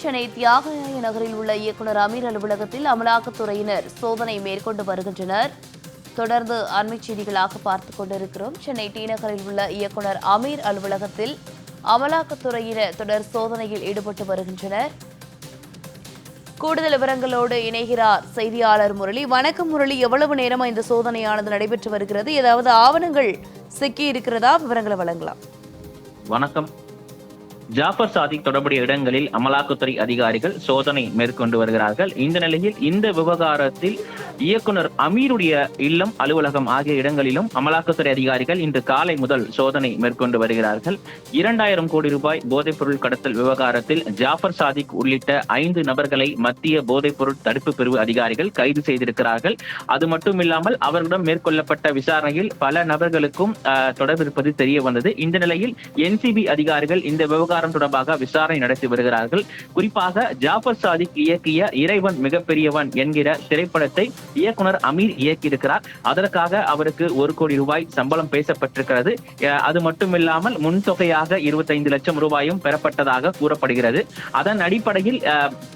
சென்னை தியாகராய நகரில் உள்ள இயக்குனர் அமீர் அலுவலகத்தில் அமலாக்கத்துறையினர் சோதனை மேற்கொண்டு வருகின்றனர். தொடர்ந்து அண்மைச் செய்திகளாக பார்த்துக் கொண்டிருக்கிறோம். சென்னை டி நகரில் உள்ள இயக்குனர் அமீர் அலுவலகத்தில் அமலாக்கத்துறையினர் தொடர் சோதனையில் ஈடுபட்டு வருகின்றனர். கூடுதல் விவரங்களோடு இணைகிறார் செய்தியாளர் முரளி. வணக்கம் முரளி. எவ்வளவு நேரமா இந்த சோதனையானது நடைபெற்று வருகிறது? ஏதாவது ஆவணங்கள் சிக்கி இருக்கிறதா விவரங்களை வழங்கலாம். வணக்கம். ஜாஃபர் சாதிக் தொடர்புடைய இடங்களில் அமலாக்கத்துறை அதிகாரிகள் சோதனை மேற்கொண்டு வருகிறார்கள். இந்த நிலையில் இந்த விவகாரத்தில் இயக்குனர் அமீருடைய இல்லம் அலுவலகம் ஆகிய இடங்களிலும் அமலாக்கத்துறை அதிகாரிகள் இன்று காலை முதல் சோதனை மேற்கொண்டு வருகிறார்கள். இரண்டாயிரம் கோடி ரூபாய் போதைப்பொருள் கடத்தல் விவகாரத்தில் ஜாஃபர் சாதிக் உள்ளிட்ட ஐந்து நபர்களை மத்திய போதைப்பொருள் தடுப்பு பிரிவு அதிகாரிகள் கைது செய்திருக்கிறார்கள். அது மட்டுமில்லாமல் அவர்களிடம் மேற்கொள்ளப்பட்ட விசாரணையில் பல நபர்களுக்கும் தொடர்பிருப்பது தொடர்பு இருப்பது தெரிய வந்தது. இந்த நிலையில் என்சிபி அதிகாரிகள் இந்த விவகாரம் தொடர்பாக விசாரணை நடத்தி வருகிறார்கள். குறிப்பாக ஜாஃபர் சாதிக் இயக்கிய இறைவன் மிகப்பெரியவன் என்கிற திரைப்படத்தை இயக்குனர் அமீர் இயக்கியிருக்கிறார். அதற்காக அவருக்கு ஒரு கோடி ரூபாய் சம்பளம் பேசப்பட்டிருக்கிறது. அது மட்டுமில்லாமல் முன்தொகையாக இருபத்தைந்து லட்சம் ரூபாயும் பெறப்பட்டதாக கூறப்படுகிறது. அதன் அடிப்படையில்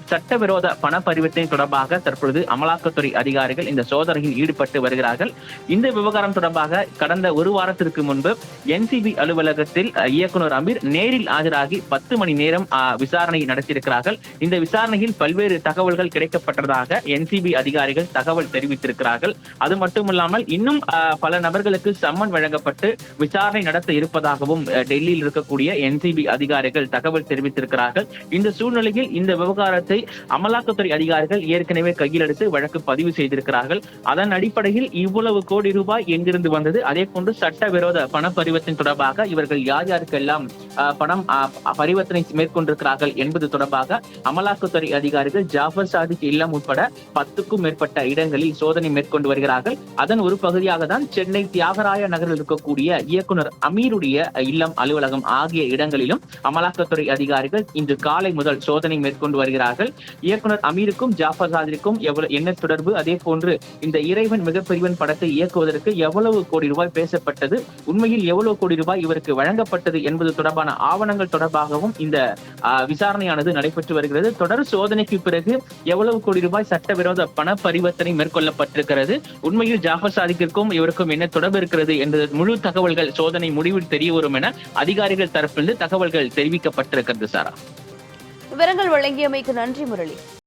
சட்டவிரோத பண பரிவர்த்தனை தொடர்பாக தற்பொழுது அமலாக்கத்துறை அதிகாரிகள் இந்த சோதனையில் ஈடுபட்டு வருகிறார்கள். இந்த விவகாரம் தொடர்பாக கடந்த ஒரு வாரத்திற்கு முன்பு என்சிபி அலுவலகத்தில் இயக்குநர் அமீர் நேரில் ஆஜராகி பத்து மணி நேரம் விசாரணை நடத்தியிருக்கிறார்கள். இந்த விசாரணையில் பல்வேறு தகவல்கள் கிடைக்கப்பட்டதாக என்சிபி அதிகாரிகள் தகவல் தெரிவித்திருக்கிறார்கள். அது மட்டுமில்லாமல் இன்னும் பல நபர்களுக்கு சம்மன் வழங்கப்பட்டு விசாரணை நடத்த இருப்பதாகவும் அஹ், டெல்லியில் இருக்கக்கூடிய என்சிபி அதிகாரிகள் தகவல் தெரிவித்திருக்கிறார்கள். இந்த சூழ்நிலையில் இந்த விவகாரத்தை அமலாக்கத்துறை அதிகாரிகள் ஏற்கனவே கையில் எடுத்து வழக்கு பதிவு செய்திருக்கிறார்கள். அதன் அடிப்படையில் இவ்வளவு கோடி ரூபாய் எங்கிருந்து வந்தது? அதே போன்று சட்டவிரோத பண பரிவர்த்தனை தொடர்பாக இவர்கள் யார் யாருக்கெல்லாம் அஹ், பணம் பரிவர்த்தனை மேற்கொண்டிருக்கிறார்கள் என்பது தொடர்பாக அமலாக்கத்துறை அதிகாரிகள் ஜாஃபர் சாதிக் இல்லம் உட்பட பத்துக்கும் மேற்பட்ட இடங்களில் சோதனை மேற்கொண்டு வருகிறார்கள். அதன் ஒரு பகுதியாக தான் சென்னை தியாகராய நகரில் இருக்கக்கூடிய இயக்குனர் அமீருடைய இல்லம் அலுவலகம் ஆகிய இடங்களிலும் அமலாக்கத்துறை அதிகாரிகள் இன்று காலை முதல் சோதனை மேற்கொண்டு வருகிறார்கள். இயக்குனர் அமீருக்கும் ஜாஃபர் சாதிக்கும் எவ்வளவு என்ன தொடர்பு? அதே போன்று இந்த இறைவன் மிகப்பெரியவன் படத்தை இயக்குவதற்கு எவ்வளவு கோடி ரூபாய் பேசப்பட்டது? உண்மையில் எவ்வளவு கோடி ரூபாய் இவருக்கு வழங்கப்பட்டது என்பது தொடர்பான ஆவணங்கள் தொடர்பாகவும் இந்த விசாரணையானது நடைபெற்று வருகிறது. தொடர் சோதனைக்கு பிறகு எவ்வளவு கோடி ரூபாய் சட்டவிரோத பண பரிவர்த்தனை மேற்கொள்ளப்பட்டிருக்கிறது? உண்மையில் ஜாஃபர் சாதிக்கிற்கும் இவருக்கும் என்ன தொடர்பு இருக்கிறது என்பது முழு தகவல்கள் சோதனை முடிவில் தெரிய வரும் என அதிகாரிகள் தரப்பிலிருந்து தகவல்கள் தெரிவிக்கப்பட்டிருக்கிறது சாரா. விவரங்கள் வழங்கியமைக்கு நன்றி முரளி.